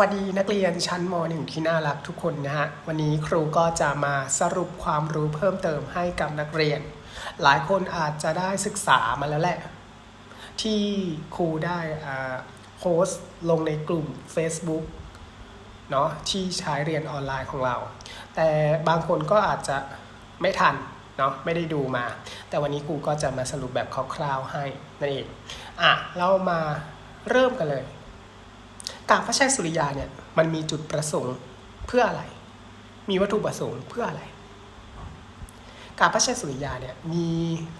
วัสดีนักเรียนชั้นม .1 ที่น่ารักทุกคนนะฮะ วันนี้ครูก็จะมาสรุปความรู้เพิ่มเติมให้กับนักเรียน หลายคนอาจจะได้ศึกษามาแล้วแหละ ที่ครูได้โพสต์ลงในกลุ่ม Facebook เนาะที่ใช้เรียนออนไลน์ของเรา แต่บางคนก็อาจจะไม่ทันเนาะไม่ได้ดูมา แต่วันนี้ครูก็จะมาสรุปแบบคร่าวๆให้นั่นเองอะเรามาเริ่มกันเลย กาบพระชัยสุริยาเนี่ยมันมีจุดประสงค์เพื่ออะไร มีวัตถุประสงค์เพื่ออะไร กาบพระชัยสุริยาเนี่ยมี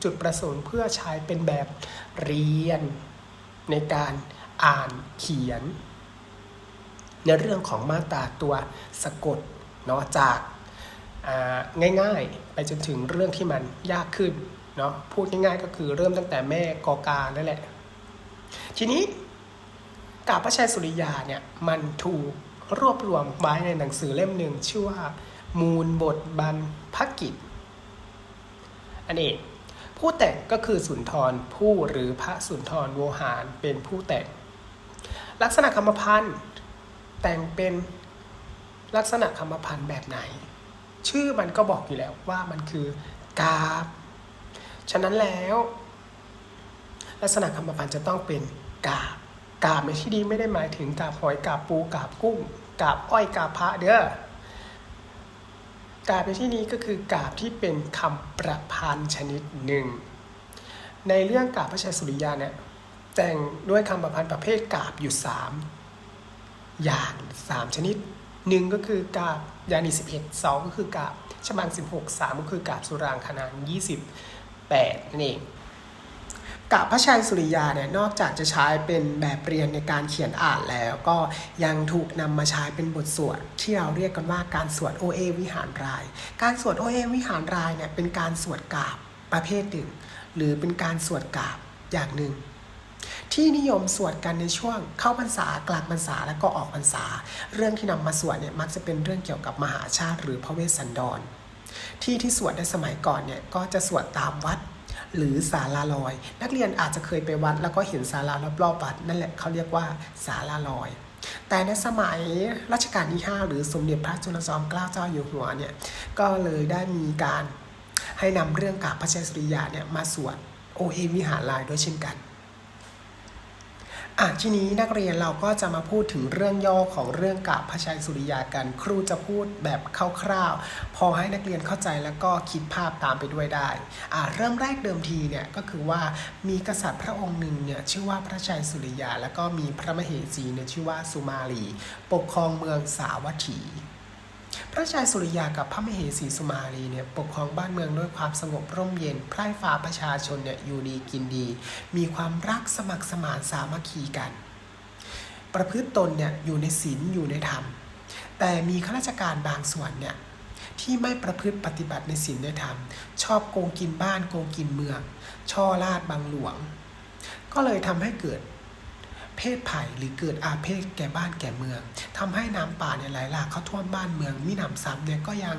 จุดประสงค์เพื่อใช้เป็นแบบเรียนในการอ่านเขียน ในเรื่องของมาตราตัวสะกดเนาะจากาง่ายๆ ไปจนถึงเรื่องที่มันยากขึ้นเนาะพูดง่ายๆก็คือเริ่มตั้งแต่แม่กอกานั่นแหละ ทีนี้ กาบพระชัยสุริยาเนี่ยมันถูกรวบรวมไว้ในหนังสือเล่มหนึ่งชื่อว่า มูลบทบรรพกิจ อันนี้ผู้แต่งก็คือสุนทรผู้หรือพระสุนทรโวหารเป็นผู้แต่ง ลักษณะคำพันธ์แต่งเป็นลักษณะคำพันธ์แบบไหน ชื่อมันก็บอกอยู่แล้วว่ามันคือกาบ ฉะนั้นแล้ว ลักษณะคำพันธ์จะต้องเป็นกาบ กาบในที่นี้ไม่ได้หมายถึงกาบหอยกาบปูกาบกุ้งกาบอ้อยกาบพระเด้อกาบในที่นี้ก็คือกาบที่เป็นคำประพันธ์ชนิดหนึ่ง ในเรื่องกาบพระชัยสุริยาเนี่ยแต่งด้วยคำประพันธ์ประเภทกาบอยู่ 3 อย่าง3ชนิดหนึ่งก็คือกาบยานี11 2 ก็คือกาบชมัง 16 3 ก็คือกาบสุรางคนาง28นั่นเอง กาบพระชัยสุริยาเนี่ยนอกจากจะใช้เป็นแบบเรียนในการเขียนอ่านแล้ว ก็ยังถูกนำมาใช้เป็นบทสวดที่เราเรียกกันว่าการสวดโอเอวิหารราย การสวดโอเอวิหารรายเนี่ยเป็นการสวดกาบประเภทหนึ่ง หรือเป็นการสวดกาบอย่างหนึ่งที่นิยมสวดกันในช่วงเข้าพรรษากลางพรรษาและก็ออกพรรษา เรื่องที่นำมาสวดเนี่ยมักจะเป็นเรื่องเกี่ยวกับมหาชาติหรือพระเวสสันดร ที่ที่สวดในสมัยก่อนเนี่ยก็จะสวดตามวัด หรือศาลาลอย นักเรียนอาจจะเคยไปวัด แล้วก็เห็นศาลารอบๆวัดนั่นแหละเขาเรียกว่าศาลาลอย แต่ในสมัยรัชกาลที่ 5 หรือสมเด็จพระจุลจอมเกล้าเจ้าอยู่หัวเนี่ยก็เลยได้มีการให้นำเรื่องกาบพระชัยสุริยาเนี่ยมาสวดโอเอมิหารลายด้วยเช่นกัน อะทีนี้นักเรียนเราก็จะมาพูดถึงเรื่องย่อของเรื่องกาบพระชัยสุริยากัน ครูจะพูดแบบคร่าวๆ พอให้นักเรียนเข้าใจแล้วก็คิดภาพตามไปด้วยได้อะเริ่มแรกเดิมทีเนี่ยก็คือว่ามีกษัตริย์พระองค์หนึ่งเนี่ยชื่อว่าพระชัยสุริยา แล้วก็มีพระมเหสีเนี่ยชื่อว่าสุมาลี ปกครองเมืองสาวัตถี พระชายสุริยากับพระมเหสีสุมาลีเนี่ยปกครองบ้านเมืองด้วยความสงบร่มเย็นไพร่ฟ้าประชาชนเนี่ยอยู่ดีกินดี มีความรักสมัครสมานสามัคคีกัน ประพฤติตนเนี่ยอยู่ในศีลอยู่ในธรรม แต่มีข้าราชการบางส่วนเนี่ยที่ไม่ประพฤติปฏิบัติในศีลในธรรม ชอบโกงกินบ้านโกงกินเมือง ช่อราดบางหลวง ก็เลยทำให้เกิด เพศภัยหรือเกิดอาเพศแก่บ้านแก่เมืองทำให้น้ำป่าเนี่ยไหลหลากเข้าท่วมบ้านเมืองมิหนำซ้ำเนี่ยก็ยัง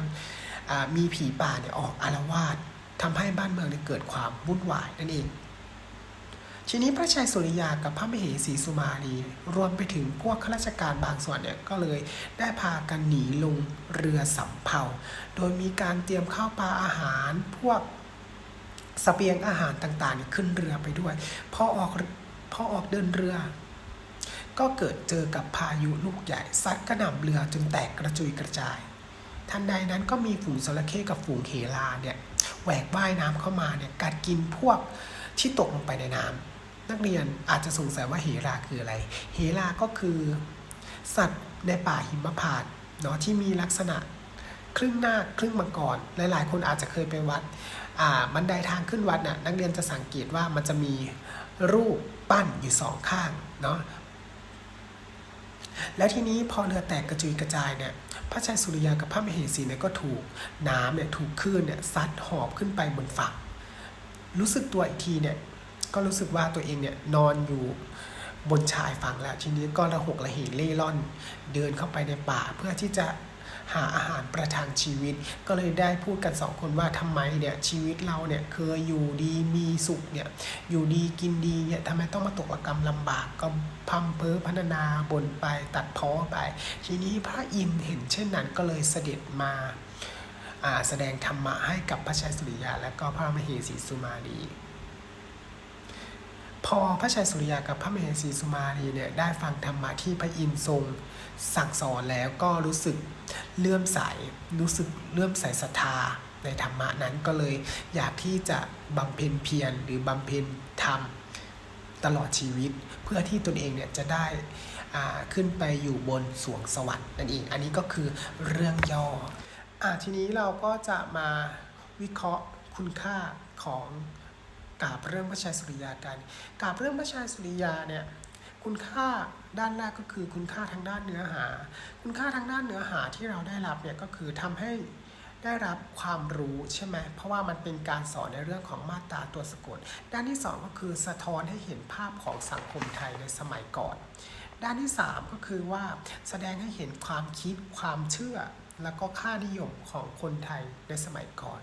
มีผีป่าเนี่ยออกอารวาสทำให้บ้านเมืองเนี่ยเกิดความวุ่นวายนั่นเองทีนี้พระชัยสุริยากับพระมเหสีสุมาลีรวมไปถึงพวกข้าราชการบางส่วนเนี่ยก็เลยได้พากันหนีลงเรือสำเภาโดยมีการเตรียมข้าวปลาอาหารพวกสเสบียงอาหารต่างๆ ขึ้นเรือไปด้วยพอออกพอออกเดินเรือ ก็เกิดเจอกับพายุลูกใหญ่ซัดกระหน่ำเรือจนแตกกระจุยกระจาย ทันใดนั้นก็มีฝูงจระเข้กับฝูงเขลาเนี่ยแหวกว่ายน้ำเข้ามาเนี่ยกัดกินพวกที่ตกลงไปในน้ำนักเรียนอาจจะสงสัยว่าเฮราคืออะไร เฮราก็คือ สัตว์ในป่าหิมพานต์เนาะที่มีลักษณะครึ่งหน้าครึ่งมังกรหลาย ๆ คนอาจจะเคยไปวัดอ่าบันไดทางขึ้นวัดน่ะนักเรียนจะสังเกตว่ามันจะมีรูปปั้นอยู่สองข้างเนาะ แล้วทีนี้พอเรือแตกกระจุยกระจายเนี่ยพระชัยสุริยากับพระมเหสีเนี่ยก็ถูกน้ำเนี่ยถูกคลื่นเนี่ยซัดหอบขึ้นไปบนฝั่งรู้สึกตัวอีกทีเนี่ยก็รู้สึกว่าตัวเองเนี่ยนอนอยู่บนชายฝั่งแล้ว ทีนี้ก็ระหกระเหเล่ร่อน เดินเข้าไปในป่าเพื่อที่จะ หาอาหารประทังชีวิต ก็เลยได้พูดกันสองคนว่าทำไมเนี่ยชีวิตเราเนี่ยเคยอยู่ดีมีสุขเนี่ยอยู่ดีกินดีเนี่ยทำไมต้องมาตกระกรรมลำบากก็พัมเพอพัฒนาบนไปตัดพ้อไป ทีนี้พระอินทร์เห็นเช่นนั้นก็เลยเสด็จมาแสดงธรรมะให้กับพระชัยสุริยาและก็พระมเหสีสุมาลี พอพระชัยสุริยากับพระมเหสีสุมาลีเนี่ยได้ฟังธรรมะที่พระอินทร์ทรงสั่งสอนแล้วก็รู้สึกเลื่อมใสรู้สึกเลื่อมใสศรัทธาในธรรมะนั้นก็เลยอยากที่จะบำเพ็ญเพียรหรือบำเพ็ญธรรมตลอดชีวิต เพื่อที่ตนเองเนี่ยจะได้ขึ้นไปอยู่บนสวงสวรรค์นั่นเองอันนี้ก็คือเรื่องย่ออ่าทีนี้เราก็จะมาวิเคราะห์คุณค่าของ กาบเรื่องพระชัยสุริยากันกาบเรื่องพระชัยสุริยาเนี่ยคุณค่าด้านแรกก็คือคุณค่าทางด้านเนื้อหา คุณค่าทางด้านเนื้อหาที่เราได้รับเนี่ยก็คือทำให้ได้รับความรู้ใช่ไหมเพราะว่ามันเป็นการสอนในเรื่องของมาตราตัวสะกด ด้านที่สองก็คือสะท้อนให้เห็นภาพของสังคมไทยในสมัยก่อน ด้านที่ 3 ก็คือว่าแสดงให้เห็นความคิดความเชื่อ แล้วก็ค่านิยมของคนไทยในสมัยก่อน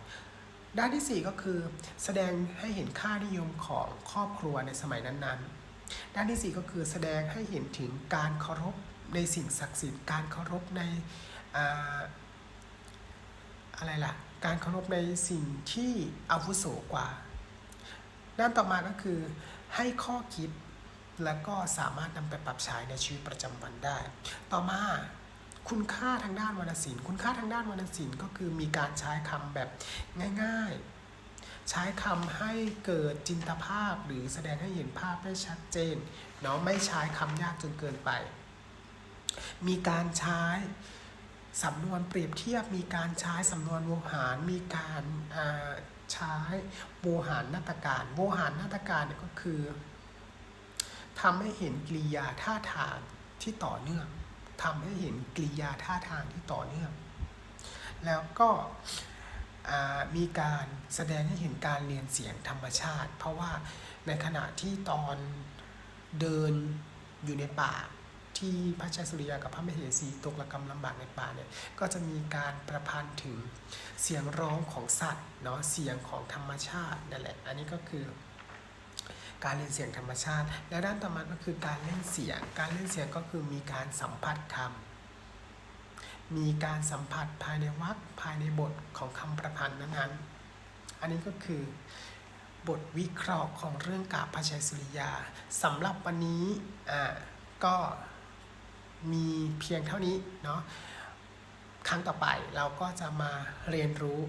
ด้านทีสี่ 4 ก็คือ แสดงให้เห็นค่านิยมของครอบครัวในสมัยนั้นๆ ด้านทีสี่ 4 ก็คือแสดงให้เห็นถึงการเคารพในสิ่งศักดิ์สิทธิ์ การเคารพในอ่าอะไรล่ะ การเคารพในสิ่งที่อาวุโสกว่า ด้านต่อมาก็คือให้ข้อคิดแล้วก็สามารถนำไปปรับใช้ในชีวิตประจำวันได้ ต่อมา คุณค่าทางด้านวรรณศิลป์ คุณค่าทางด้านวรรณศิลป์ก็คือมีการใช้คำแบบง่ายๆ ใช้คำให้เกิดจินตภาพหรือแสดงให้เห็นภาพได้ชัดเจนเนาะไม่ใช้คำยากจนเกินไป มีการใช้สำนวนเปรียบเทียบ มีการใช้สำนวนโวหาร มีการใช้โวหารนาฏการโวหารนาฏการเนี่ยก็คือทำให้เห็นกริยาท่าทางที่ต่อเนื่อง ทำให้เห็นกริยาท่าทางที่ต่อเนื่อง แล้วก็มีการแสดงให้เห็นการเรียนเสียงธรรมชาติ เพราะว่าในขณะที่ตอนเดินอยู่ในป่าที่พระชัยสุริยากับพระมเหสีตกระกำลำบากในป่าเนี่ยก็จะมีการประพันธ์ถึงเสียงร้องของสัตว์เนาะเสียงของธรรมชาตินั่นแหละ อันนี้ก็คือ การเล่นเสียงธรรมชาติ และด้านต่อมาก็คือการเล่นเสียง การเล่นเสียงก็คือมีการสัมผัสคำมีการสัมผัสภายในวรรคภายในบทของคำประพันธ์นั้นๆอันนี้ก็คือบทวิเคราะห์ของเรื่องกาพระชัยสุริยาสำหรับวันนี้อ่าก็มีเพียงเท่านี้เนาะครั้งต่อไปเราก็จะมาเรียนรู้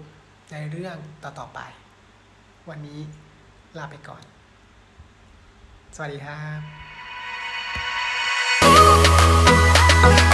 ในเรื่องต่อๆไป วันนี้ลาไปก่อน สวัสดีครับ